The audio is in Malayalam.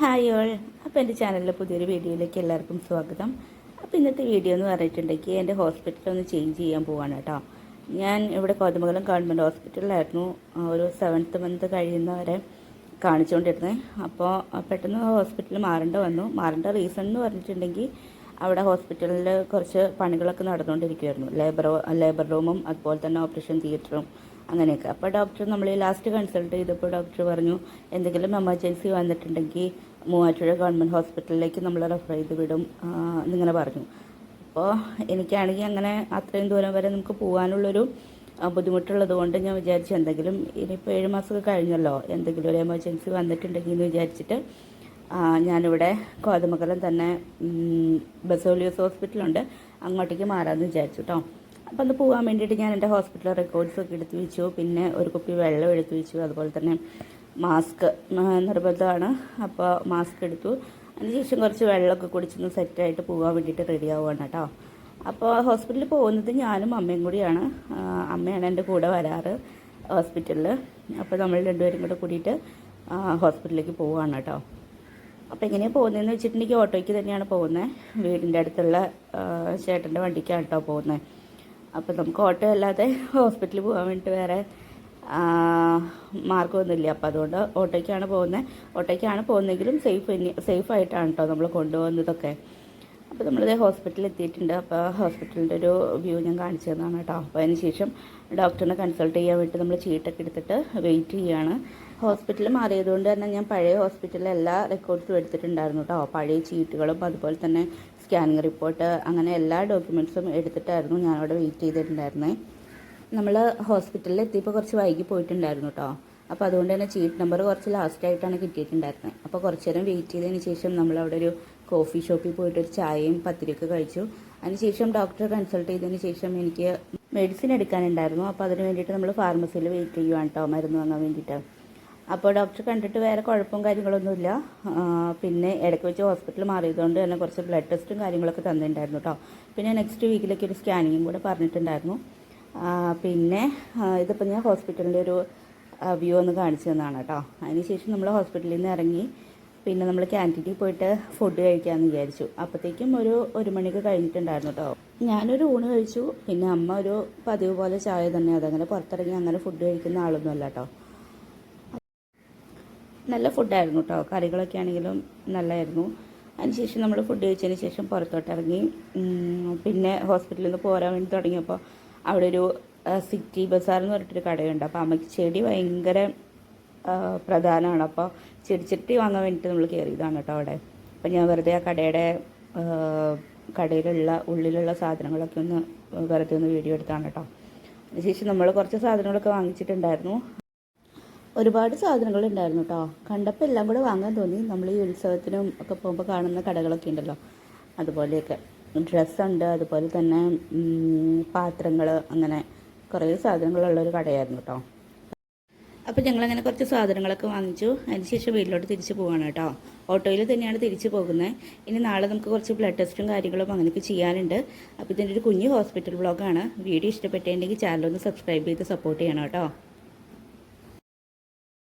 ഹായ് ഓൾ അപ്പോൾ എന്റെ ചാനലിലെ പുതിയൊരു വീഡിയോയിലേക്ക് എല്ലാവർക്കും സ്വാഗതം. അപ്പോൾ ഇന്നത്തെ വീഡിയോ എന്ന് പറഞ്ഞിട്ടുണ്ടെങ്കിൽ എന്റെ ഹോസ്പിറ്റൽ ഒന്ന് ചേഞ്ച് ചെയ്യാൻ പോവാണ് കേട്ടോ. ഞാൻ ഇവിടെ കോതമംഗലം ഗവൺമെന്റ് ഹോസ്പിറ്റലിലായിരുന്നു. ഒരു സെവൻത്ത് മന്ത് കഴിയുന്നവരെ കാണിച്ചുകൊണ്ടിരുന്നത് അപ്പോൾ പെട്ടെന്ന് ഹോസ്പിറ്റലിൽ മാറേണ്ട വന്നു. മാറേണ്ട റീസൺ എന്ന് പറഞ്ഞിട്ടുണ്ടെങ്കിൽ അവിടെ ഹോസ്പിറ്റലിൽ കുറച്ച് പണികളൊക്കെ നടന്നുകൊണ്ടിരിക്കുമായിരുന്നു ലേബർ ലേബർ റൂമും അതുപോലെ തന്നെ ഓപ്പറേഷൻ തിയേറ്ററും അങ്ങനെയൊക്കെ. അപ്പോൾ ഡോക്ടർ നമ്മൾ ലാസ്റ്റ് കൺസൾട്ട് ചെയ്തപ്പോൾ ഡോക്ടർ പറഞ്ഞു എന്തെങ്കിലും എമർജൻസി വന്നിട്ടുണ്ടെങ്കിൽ മൂവാറ്റുപുഴ ഗവൺമെന്റ് ഹോസ്പിറ്റലിലേക്ക് നമ്മൾ റെഫർ ചെയ്ത് വിടും. എന്നിങ്ങനെ പറഞ്ഞു. അപ്പോൾ എനിക്കാണെങ്കിൽ അങ്ങനെ അത്രയും ദൂരം വരെ നമുക്ക് പോകാനുള്ളൊരു ബുദ്ധിമുട്ടുള്ളത് കൊണ്ട് ഞാൻ വിചാരിച്ചു എന്തെങ്കിലും ഇനിയിപ്പോൾ ഏഴ് മാസമൊക്കെ കഴിഞ്ഞല്ലോ എന്തെങ്കിലും ഒരു എമർജൻസി വന്നിട്ടുണ്ടെങ്കിൽ എന്ന് വിചാരിച്ചിട്ട് ഞാനിവിടെ കോതമംഗലം തന്നെ ബസോലിയോസ് ഹോസ്പിറ്റലുണ്ട്. അങ്ങോട്ടേക്ക് മാറാമെന്ന് വിചാരിച്ചു കേട്ടോ അപ്പോൾ അത് പോകാൻ വേണ്ടിയിട്ട് ഞാൻ എന്റെ ഹോസ്പിറ്റൽ റെക്കോർഡ്സ് ഒക്കെ എടുത്ത് വെച്ചു. പിന്നെ ഒരു കുപ്പി വെള്ളം എടുത്ത് വെച്ചു. അതുപോലെ തന്നെ മാസ്ക് നിർബന്ധമാണ്. അപ്പോൾ മാസ്ക് എടുത്തു. അതിനുശേഷം കുറച്ച് വെള്ളമൊക്കെ കുടിച്ചൊന്ന് സെറ്റായിട്ട് പോകാൻ വേണ്ടിയിട്ട് റെഡി ആവുകയാണ് കേട്ടോ. അപ്പോൾ ഹോസ്പിറ്റലിൽ പോകുന്നത് ഞാനും അമ്മയും കൂടിയാണ്. അമ്മയാണ് എന്റെ കൂടെ വരാറ് ഹോസ്പിറ്റലിൽ അപ്പോൾ നമ്മൾ രണ്ടുപേരും കൂടെ കൂടിയിട്ട് ഹോസ്പിറ്റലിലേക്ക് പോവുകയാണ് കേട്ടോ. അപ്പോൾ എങ്ങനെയാണ് പോകുന്നതെന്ന് വെച്ചിട്ടുണ്ടെങ്കിൽ ഓട്ടോയ്ക്ക് തന്നെയാണ് പോകുന്നത് വീടിന്റെ അടുത്തുള്ള ചേട്ടന്റെ വണ്ടിക്കാണ് കേട്ടോ പോകുന്നത് അപ്പോൾ നമുക്ക് ഓട്ടോ അല്ലാതെ ഹോസ്പിറ്റലിൽ പോകാൻ വേണ്ടിയിട്ട് വേറെ മാർഗമൊന്നുമില്ല അപ്പോൾ അതുകൊണ്ട് ഓട്ടോയ്ക്കാണ് പോകുന്നത് ഓട്ടോയ്ക്കാണ് പോകുന്നതെങ്കിലും സേഫ് സേഫ് ആയിട്ടാണ് കേട്ടോ നമ്മൾ കൊണ്ടുപോകുന്നതൊക്കെ. അപ്പോൾ നമ്മളിത് ഹോസ്പിറ്റലിൽ എത്തിയിട്ടുണ്ട് അപ്പോൾ ഹോസ്പിറ്റലിന്റെ ഒരു വ്യൂ ഞാൻ കാണിച്ചു തന്നതാണ് കേട്ടോ അപ്പോൾ അതിന് ശേഷം ഡോക്ടറിനെ കൺസൾട്ട് ചെയ്യാൻ വേണ്ടി നമ്മൾ ചീട്ടൊക്കെ എടുത്തിട്ട് വെയിറ്റ് ചെയ്യുകയാണ് ഹോസ്പിറ്റൽ മാറിയതുകൊണ്ട് തന്നെ ഞാൻ പഴയ ഹോസ്പിറ്റലിലെ എല്ലാ റെക്കോർഡ്സും എടുത്തിട്ടുണ്ടായിരുന്നു കേട്ടോ പഴയ ചീട്ടുകളും അതുപോലെ തന്നെ സ്കാനിങ് റിപ്പോർട്ട് അങ്ങനെ എല്ലാ ഡോക്യുമെന്റ്സും എടുത്തിട്ടായിരുന്നു ഞാനവിടെ വെയിറ്റ് ചെയ്തിട്ടുണ്ടായിരുന്നേ. നമ്മൾ ഹോസ്പിറ്റലിൽ എത്തിയപ്പോൾ കുറച്ച് വൈകി പോയിട്ടുണ്ടായിരുന്നു കേട്ടോ അപ്പോൾ അതുകൊണ്ട് തന്നെ ചീട്ട് നമ്പർ കുറച്ച് ലാസ്റ്റ് ആയിട്ടാണ് കിട്ടിയിട്ടുണ്ടായിരുന്നത് അപ്പോൾ കുറച്ച് നേരം വെയിറ്റ് ചെയ്തതിന് ശേഷം നമ്മൾ അവിടെ ഒരു കോഫി ഷോപ്പിൽ പോയിട്ട് ഒരു ചായയും പത്തിരിയൊക്കെ കഴിച്ചു. അതിനുശേഷം ഡോക്ടറെ കൺസൾട്ട് ചെയ്തതിന് ശേഷം എനിക്ക് മെഡിസിൻ എടുക്കാനുണ്ടായിരുന്നു. അപ്പോൾ അതിന് വേണ്ടിയിട്ട് നമ്മൾ ഫാർമസിയിൽ വെയിറ്റ് ചെയ്യുവാണ് കേട്ടോ മരുന്ന് വാങ്ങാൻ വേണ്ടിയിട്ട്. അപ്പോൾ ഡോക്ടർ കണ്ടിട്ട് വേറെ കുഴപ്പവും കാര്യങ്ങളൊന്നുമില്ല പിന്നെ ഇടയ്ക്ക് വെച്ച് ഹോസ്പിറ്റൽ മാറിയതുകൊണ്ട് തന്നെ കുറച്ച് ബ്ലഡ് ടെസ്റ്റും കാര്യങ്ങളൊക്കെ തന്നിട്ടുണ്ടായിരുന്നു കേട്ടോ പിന്നെ നെക്സ്റ്റ് വീക്കിലേക്ക് ഒരു സ്കാനിങ്ങും കൂടെ പറഞ്ഞിട്ടുണ്ടായിരുന്നു. പിന്നെ ഇതിപ്പോൾ ഞാൻ ഹോസ്പിറ്റലിന്റെ ഒരു വ്യൂ ഒന്ന് കാണിച്ചു തന്നതാണ് കേട്ടോ അതിനുശേഷം നമ്മൾ ഹോസ്പിറ്റലിൽ നിന്ന് ഇറങ്ങി പിന്നെ നമ്മൾ ക്യാന്റീനിൽ പോയിട്ട് ഫുഡ് കഴിക്കാമെന്ന് വിചാരിച്ചു. അപ്പോഴത്തേക്കും ഒരു ഒരു മണിക്ക് കഴിഞ്ഞിട്ടുണ്ടായിരുന്നു കേട്ടോ ഞാനൊരു ഊണ് കഴിച്ചു പിന്നെ അമ്മ ഒരു പതിവ് പോലെ ചായ തന്നെ അതങ്ങനെ പുറത്തിറങ്ങി അങ്ങനെ ഫുഡ് കഴിക്കുന്ന ആളൊന്നും അല്ല കേട്ടോ നല്ല ഫുഡായിരുന്നു കേട്ടോ കറികളൊക്കെ ആണെങ്കിലും നല്ലതായിരുന്നു അതിനുശേഷം നമ്മൾ ഫുഡ് കഴിച്ചതിന് ശേഷം പുറത്തോട്ടിറങ്ങി പിന്നെ ഹോസ്പിറ്റലിൽ നിന്ന് പോരാൻ വേണ്ടി തുടങ്ങിയപ്പോൾ അവിടെ ഒരു സിറ്റി ബസാർ എന്ന് പറഞ്ഞിട്ടൊരു കടയുണ്ട്. അപ്പോൾ അമ്മയ്ക്ക് ചെടി ഭയങ്കര പ്രധാനമാണ് അപ്പോൾ ചെടിച്ചട്ടി വാങ്ങാൻ വേണ്ടിയിട്ട് നമ്മൾ കയറിയതാണ് കേട്ടോ അവിടെ. അപ്പോൾ ഞാൻ വെറുതെ ആ കടയുടെ കടയിലുള്ള ഉള്ളിലുള്ള സാധനങ്ങളൊക്കെ ഒന്ന് വെറുതെ ഒന്ന് വീഡിയോ എടുത്താണ് കേട്ടോ അതിനുശേഷം നമ്മൾ കുറച്ച് സാധനങ്ങളൊക്കെ വാങ്ങിച്ചിട്ടുണ്ടായിരുന്നു. ഒരുപാട് സാധനങ്ങളുണ്ടായിരുന്നു കേട്ടോ കണ്ടപ്പോൾ എല്ലാം കൂടെ വാങ്ങാൻ തോന്നി. നമ്മൾ ഈ ഉത്സവത്തിനും ഒക്കെ പോകുമ്പോൾ കാണുന്ന കടകളൊക്കെ ഉണ്ടല്ലോ. അതുപോലെയൊക്കെ. ഡ്രസ്സുണ്ട് അതുപോലെ തന്നെ പാത്രങ്ങൾ അങ്ങനെ കുറേ സാധനങ്ങളുള്ള ഒരു കടയായിരുന്നു കേട്ടോ അപ്പോൾ ഞങ്ങളങ്ങനെ കുറച്ച് സാധനങ്ങളൊക്കെ വാങ്ങിച്ചു. അതിനുശേഷം വീട്ടിലോട്ട് തിരിച്ചു പോവാണ് കേട്ടോ ഓട്ടോയിൽ തന്നെയാണ് തിരിച്ചു പോകുന്നത് ഇനി നാളെ നമുക്ക് കുറച്ച് ബ്ലഡ് ടെസ്റ്റും കാര്യങ്ങളും അങ്ങനെയൊക്കെ ചെയ്യാനുണ്ട്. അപ്പോൾ ഇതിന്റെ ഒരു കുഞ്ഞു ഹോസ്പിറ്റൽ ബ്ലോഗാണ് വീഡിയോ ഇഷ്ടപ്പെട്ടിട്ടുണ്ടെങ്കിൽ ചാനലൊന്ന് സബ്സ്ക്രൈബ് ചെയ്ത് സപ്പോർട്ട് ചെയ്യണം കേട്ടോ